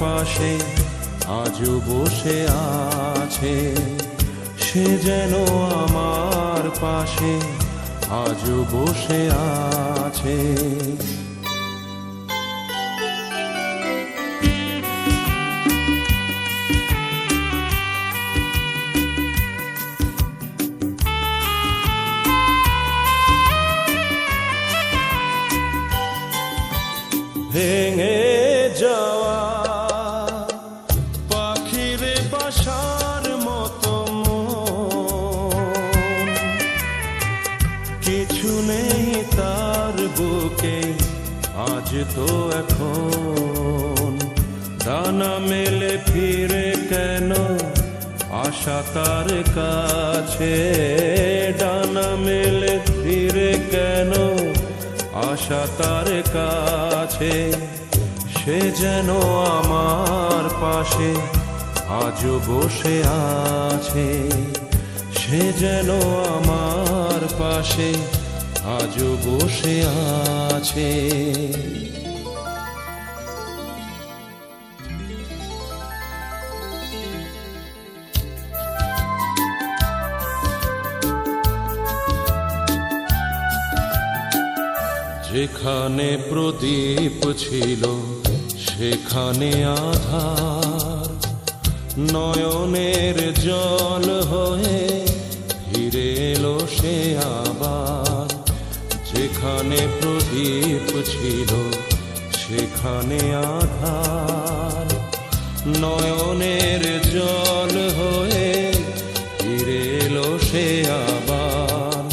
পাশে আজও বসে আছে। সে যেন আমার পাশে আজও বসে আছে। তো এখন। ডানা মেলে ফিরে কেন? আশা তার কাছে। ডানা মেলে ফিরে কেন? আশা তার কাছে। সে যেন আমার পাশে, আজও বসে আছে। সে যেন আমার পাশে আজও বসে আছে। যেখানে প্রদীপ ছিল সেখানে আধার। নয়নের জল হয়ে যেখানে প্রদীপ ছিল, সেখানে আধার। নয়নের জল হয়ে ফিরে এলো সে আবার।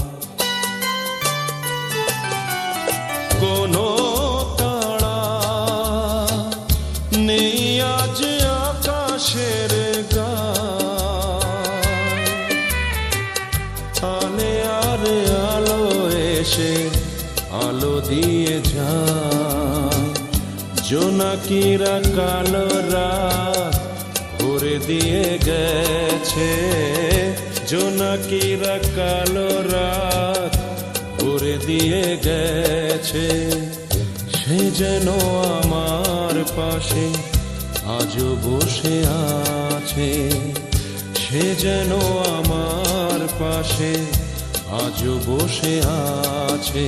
কোনো তাড়া নেই আজ আকাশের আলে আরে আলো এসে আলো দিয়ে যায়। জোনাকিরা কালো রাত ভরে দিয়ে গেছে। জোনাকিরা কালো রাত ভরে দিয়ে গেছে। সে যেন আমার পাশে আজও বসে আছে। সে যেন আমার পাশে আজও বসে আছে।